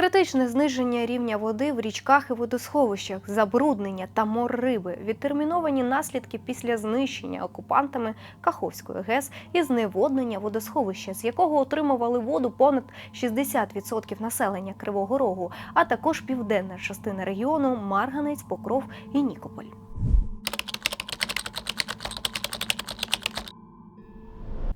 Критичне зниження рівня води в річках і водосховищах, забруднення та мор риби, відтерміновані наслідки після знищення окупантами Каховської ГЕС і зневоднення водосховища, з якого отримували воду понад 60% населення Кривого Рогу, а також південна частина регіону Марганець, Покров і Нікополь.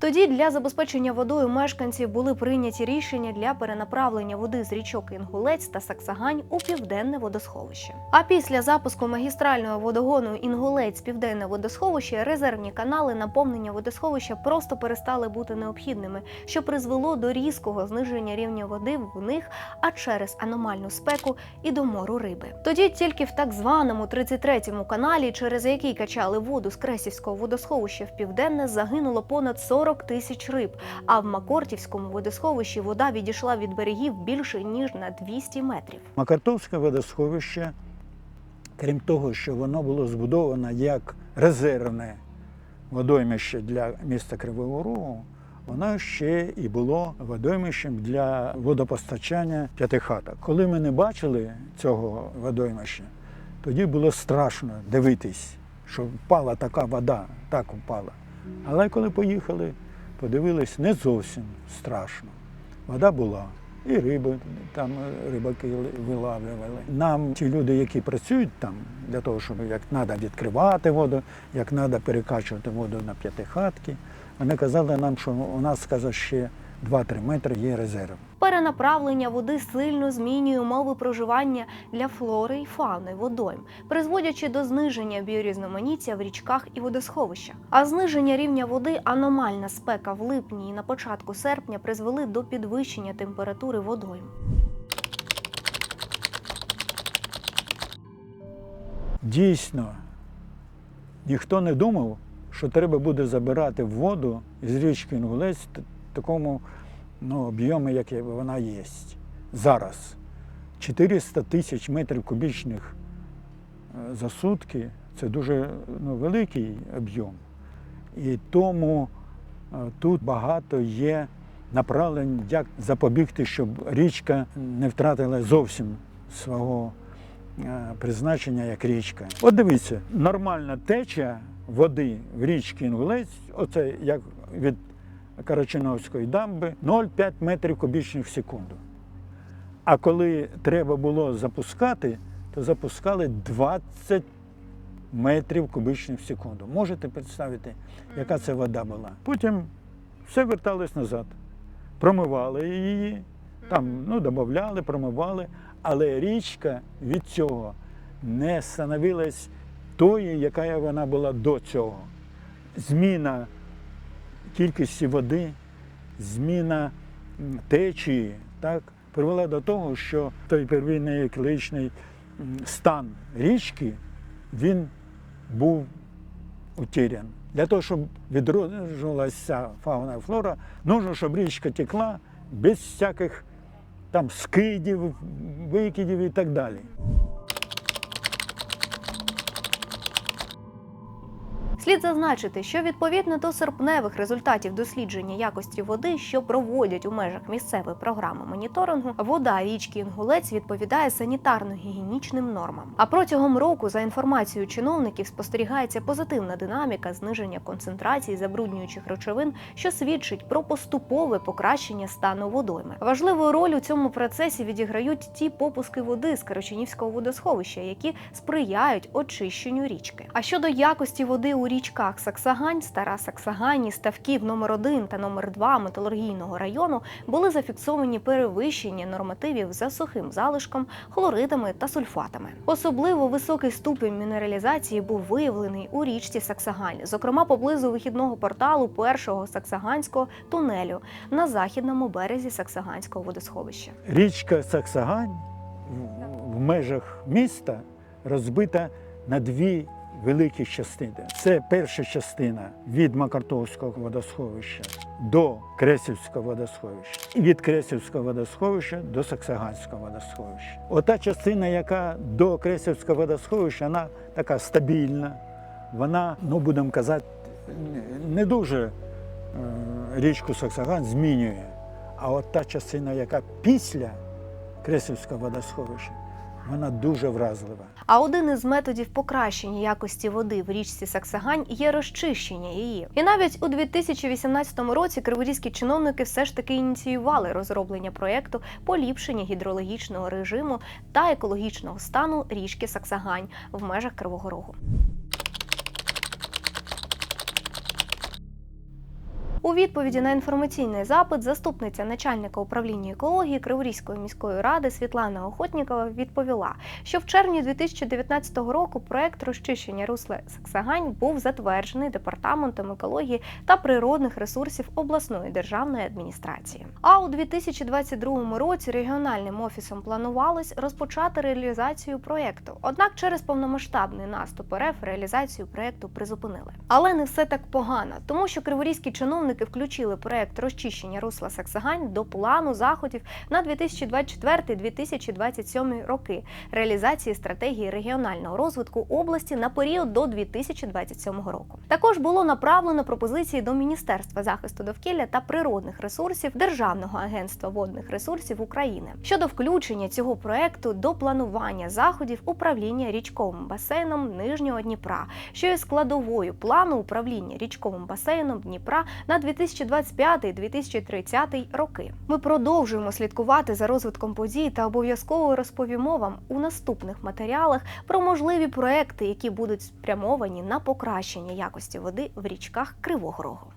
Тоді для забезпечення водою мешканців були прийняті рішення для перенаправлення води з річок Інгулець та Саксагань у південне водосховище. А після запуску магістрального водогону Інгулець Південне водосховище резервні канали наповнення водосховища просто перестали бути необхідними, що призвело до різкого зниження рівня води в них, а через аномальну спеку і до мору риби. Тоді тільки в так званому 33-му каналі, через який качали воду з Кресівського водосховища в південне, загинуло понад 40 тисяч риб. А в Макортівському водосховищі вода відійшла від берегів більше ніж на 200 метрів. Макартовське водосховище, крім того, що воно було збудовано як резервне водоймище для міста Кривого Рогу, воно ще і було водоймищем для водопостачання п'ятихаток. Коли ми не бачили цього водоймища, тоді було страшно дивитись, що впала така вода, так впала. Але коли поїхали, подивились, не зовсім страшно. Вода була. І риби там е, рибаки вилавлювали. Нам ті люди, які працюють там, для того, щоб як треба відкривати воду, як треба перекачувати воду на п'ятихатки, вони казали нам, що у нас каже, ще 2-3 метри є резерв. Перенаправлення води сильно змінює умови проживання для флори і фауни водойм, призводячи до зниження біорізноманіття в річках і водосховищах. А зниження рівня води, аномальна спека в липні і на початку серпня призвели до підвищення температури водойм. Дійсно, ніхто не думав, що треба буде забирати воду з річки Інгулець такому ну, об'ємі, який вона є зараз. 400 тисяч метрів кубічних е, за сутки це дуже ну, великий об'єм. І тому е, тут багато є направлень, як запобігти, щоб річка не втратила зовсім свого е, призначення як річка. От дивіться, нормальна теча води в річці Інгулець, оце як від Карачиновської дамби, 0,5 метрів кубічних в секунду. А коли треба було запускати, то запускали 20 метрів кубічних в секунду. Можете представити, яка це вода була? Потім все верталось назад. Промивали її, там ну, додавали, промивали, але річка від цього не становилась тої, яка вона була до цього. Зміна кількості води, зміна течії, так, привела до того, що той первинний екологічний стан річки він був утерян. Для того, щоб відроджувалася фауна і флора, нужно, щоб річка текла без всяких там скидів, викидів і так далі. Слід зазначити, що відповідно до серпневих результатів дослідження якості води, що проводять у межах місцевої програми моніторингу, вода річки Інгулець відповідає санітарно-гігієнічним нормам. А протягом року, за інформацією чиновників, спостерігається позитивна динаміка зниження концентрації забруднюючих речовин, що свідчить про поступове покращення стану водойми. Важливу роль у цьому процесі відіграють ті попуски води з Карачунівського водосховища, які сприяють очищенню річки. А щодо якості води у річках Саксагань, Стара Саксагань і ставків номер 1 та номер 2 металургійного району були зафіксовані перевищення нормативів за сухим залишком, хлоридами та сульфатами. Особливо високий ступінь мінералізації був виявлений у річці Саксагань, зокрема поблизу вихідного порталу першого саксаганського тунелю на західному березі Саксаганського водосховища. Річка Саксагань в- межах міста розбита на дві великі частини. Це перша частина від Макартовського водосховища до Кресівського водосховища, і від Кресівського водосховища до Саксаганського водосховища. Ота частина, яка до Кресівського водосховища, вона така стабільна, вона, ну будемо казати, не дуже е, річку Саксаган змінює. А от та частина, яка після Кресівське водосховище. Вона дуже вразлива. А один із методів покращення якості води в річці Саксагань є розчищення її. І навіть у 2018 році криворізькі чиновники все ж таки ініціювали розроблення проєкту поліпшення гідрологічного режиму та екологічного стану річки Саксагань в межах Кривого Рогу. У відповіді на інформаційний запит заступниця начальника управління екології Криворізької міської ради Світлана Охотнікова відповіла, що в червні 2019 року проект розчищення русла Саксагань був затверджений департаментом екології та природних ресурсів обласної державної адміністрації. А у 2022 році регіональним офісом планувалось розпочати реалізацію проекту. Однак через повномасштабний наступ РФ реалізацію проекту призупинили. Але не все так погано, тому що криворізькі чиновники включили проект розчищення русла Саксагань до плану заходів на 2024-2027 роки реалізації стратегії регіонального розвитку області на період до 2027 року. Також було направлено пропозиції до Міністерства захисту довкілля та природних ресурсів Державного агентства водних ресурсів України щодо включення цього проекту до планування заходів управління річковим басейном Нижнього Дніпра, що є складовою плану управління річковим басейном Дніпра на 2025-2030 роки. Ми продовжуємо слідкувати за розвитком подій та обов'язково розповімо вам у наступних матеріалах про можливі проекти, які будуть спрямовані на покращення якості води в річках Кривого Рогу.